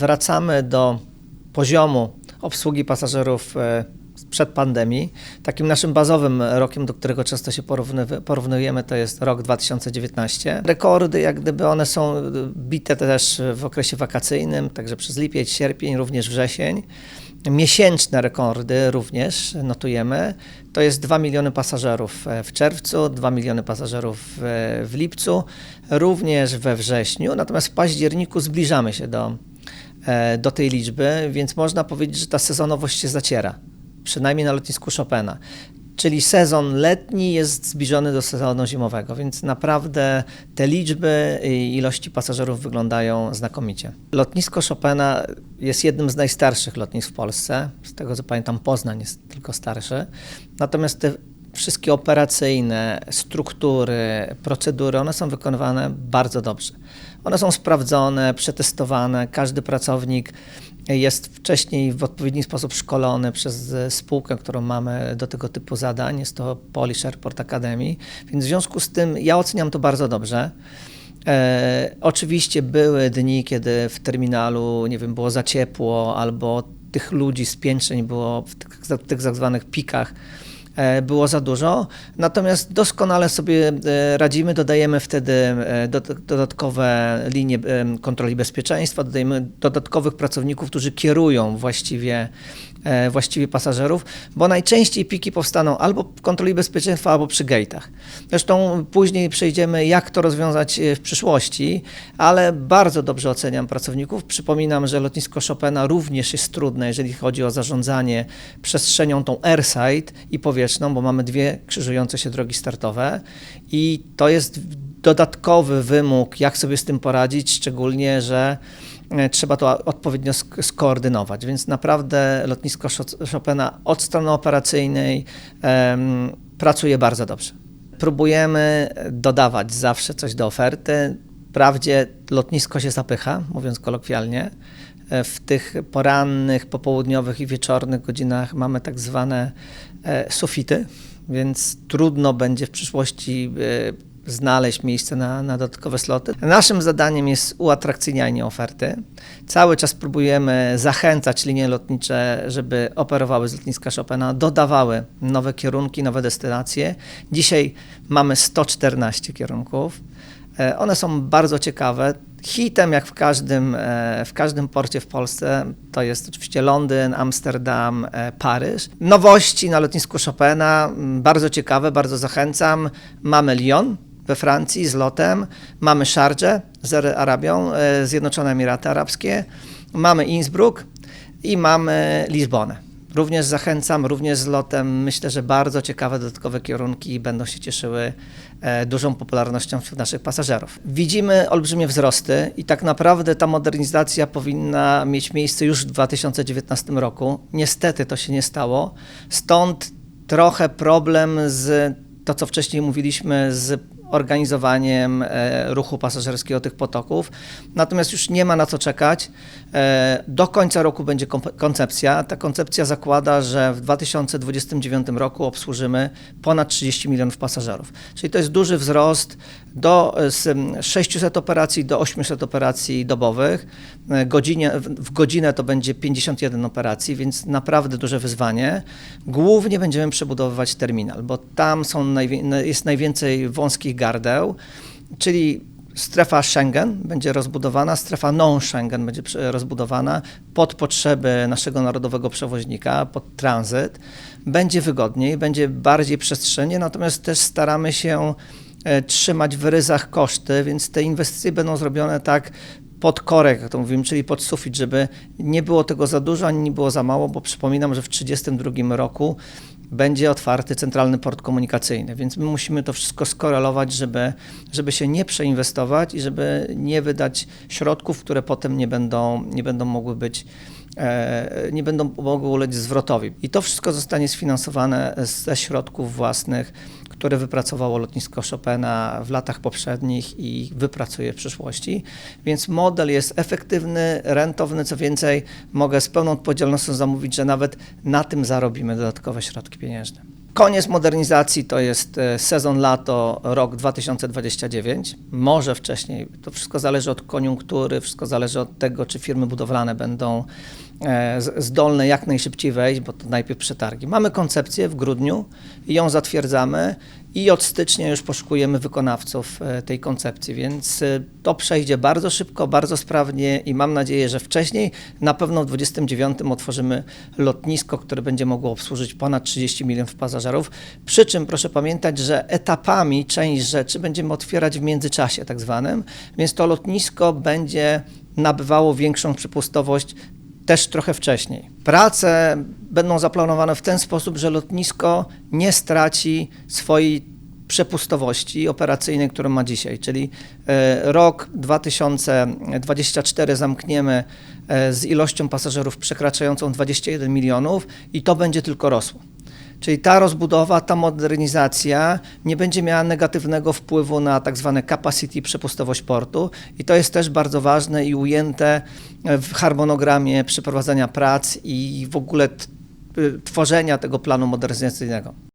wracamy do poziomu obsługi pasażerów e, sprzed pandemii. Takim naszym bazowym rokiem, do którego często się porównujemy, to jest rok 2019. Rekordy, jak gdyby one są e, bite też w okresie wakacyjnym, także przez lipiec, sierpień, również wrzesień. Miesięczne rekordy również notujemy. To jest 2 miliony pasażerów e, w czerwcu, 2 miliony pasażerów w, lipcu, również we wrześniu. Natomiast w październiku zbliżamy się do, do tej liczby, więc można powiedzieć, że ta sezonowość się zaciera, przynajmniej na lotnisku Chopina. Czyli sezon letni jest zbliżony do sezonu zimowego, więc naprawdę te liczby i ilości pasażerów wyglądają znakomicie. Lotnisko Chopina jest jednym z najstarszych lotnisk w Polsce. Z tego co pamiętam, Poznań jest tylko starszy. Natomiast te wszystkie operacyjne struktury, procedury, one są wykonywane bardzo dobrze. One są sprawdzone, przetestowane. Każdy pracownik jest wcześniej w odpowiedni sposób szkolony przez spółkę, którą mamy do tego typu zadań. Jest to Polish Airport Academy. Więc w związku z tym ja oceniam to bardzo dobrze. E, oczywiście były dni, kiedy w terminalu, nie wiem, było za ciepło albo tych ludzi, spiętrzeń było w tych, w tych tak zwanych pikach było za dużo. Natomiast doskonale sobie e, radzimy, dodajemy wtedy e, do- dodatkowe linie e, kontroli bezpieczeństwa, dodajemy dodatkowych pracowników, którzy kierują właściwie, e, właściwie pasażerów, bo najczęściej piki powstaną albo w kontroli bezpieczeństwa, albo przy gate'ach. Zresztą później przejdziemy, jak to rozwiązać e, w przyszłości, ale bardzo dobrze oceniam pracowników. Przypominam, że lotnisko Chopina również jest trudne, jeżeli chodzi o zarządzanie przestrzenią tą airside i powietrzną, bo mamy dwie krzyżujące się drogi startowe i to jest dodatkowy wymóg, jak sobie z tym poradzić, szczególnie, że e, trzeba to odpowiednio sk- skoordynować. Więc naprawdę lotnisko Chopina od strony operacyjnej pracuje bardzo dobrze. Próbujemy dodawać zawsze coś do oferty. Wprawdzie lotnisko się zapycha, mówiąc kolokwialnie. E, W tych porannych, popołudniowych i wieczornych godzinach mamy tak zwane e, sufity, więc trudno będzie w przyszłości e, znaleźć miejsce na, na dodatkowe sloty. Naszym zadaniem jest uatrakcyjnianie oferty. Cały czas próbujemy zachęcać linie lotnicze, żeby operowały z lotniska Chopina, dodawały nowe kierunki, nowe destynacje. Dzisiaj mamy 114 kierunków. E, One są bardzo ciekawe. Hitem, jak w każdym, e, w każdym porcie w Polsce, to jest oczywiście Londyn, Amsterdam, e, Paryż. Nowości na lotnisku Chopina, bardzo ciekawe, bardzo zachęcam. Mamy Lyon we Francji z lotem, mamy Sharjah z Arabią, e, Zjednoczone Emiraty Arabskie, mamy Innsbruck i mamy Lizbonę. Również zachęcam, również z lotem. Myślę, że bardzo ciekawe dodatkowe kierunki będą się cieszyły e, dużą popularnością wśród naszych pasażerów. Widzimy olbrzymie wzrosty i tak naprawdę ta modernizacja powinna mieć miejsce już w 2019 roku. Niestety to się nie stało. Stąd trochę problem z to, co wcześniej mówiliśmy, z organizowaniem e, ruchu pasażerskiego tych potoków. Natomiast już nie ma na co czekać. E, Do końca roku będzie koncepcja. Ta koncepcja zakłada, że w 2029 roku obsłużymy ponad 30 milionów pasażerów. Czyli to jest duży wzrost do e, z em, 600 operacji do 800 operacji dobowych. E, Godzinie, w godzinę to będzie 51 operacji, więc naprawdę duże wyzwanie. Głównie będziemy przebudowywać terminal, bo tam są jest najwięcej wąskich gardeł, czyli strefa Schengen będzie rozbudowana, strefa non-Schengen będzie rozbudowana pod potrzeby naszego narodowego przewoźnika, pod tranzyt. Będzie wygodniej, będzie bardziej przestrzennie, natomiast też staramy się e, trzymać w ryzach koszty, więc te inwestycje będą zrobione tak pod korek, jak to mówimy, czyli pod sufit, żeby nie było tego za dużo, ani nie było za mało, bo przypominam, że w 1932 roku będzie otwarty centralny port komunikacyjny, więc my musimy to wszystko skorelować, żeby, żeby się nie przeinwestować i żeby nie wydać środków, które potem nie będą, nie będą mogły być e, nie będą mogły ulec zwrotowi. I to wszystko zostanie sfinansowane ze środków własnych, które wypracowało lotnisko Chopina w latach poprzednich i wypracuje w przyszłości. Więc model jest efektywny, rentowny. Co więcej, mogę z pełną odpowiedzialnością zamówić, że nawet na tym zarobimy dodatkowe środki pieniężne. Koniec modernizacji to jest e, sezon lato, rok 2029, może wcześniej. To wszystko zależy od koniunktury, wszystko zależy od tego, czy firmy budowlane będą e, zdolne jak najszybciej wejść, bo to najpierw przetargi. Mamy koncepcję w grudniu, ją zatwierdzamy i od stycznia już poszukujemy wykonawców e, tej koncepcji, więc e, to przejdzie bardzo szybko, bardzo sprawnie i mam nadzieję, że wcześniej, na pewno w 29 otworzymy lotnisko, które będzie mogło obsłużyć ponad 30 milionów pasażerów. Przy czym proszę pamiętać, że etapami część rzeczy będziemy otwierać w międzyczasie tak zwanym, więc to lotnisko będzie nabywało większą przepustowość też trochę wcześniej. Prace będą zaplanowane w ten sposób, że lotnisko nie straci swojej przepustowości operacyjnej, którą ma dzisiaj, czyli e, rok 2024 zamkniemy e, z ilością pasażerów przekraczającą 21 milionów i to będzie tylko rosło. Czyli ta rozbudowa, ta modernizacja nie będzie miała negatywnego wpływu na tak zwane capacity, przepustowość portu i to jest też bardzo ważne i ujęte w harmonogramie przeprowadzania prac i w ogóle y, tworzenia tego planu modernizacyjnego.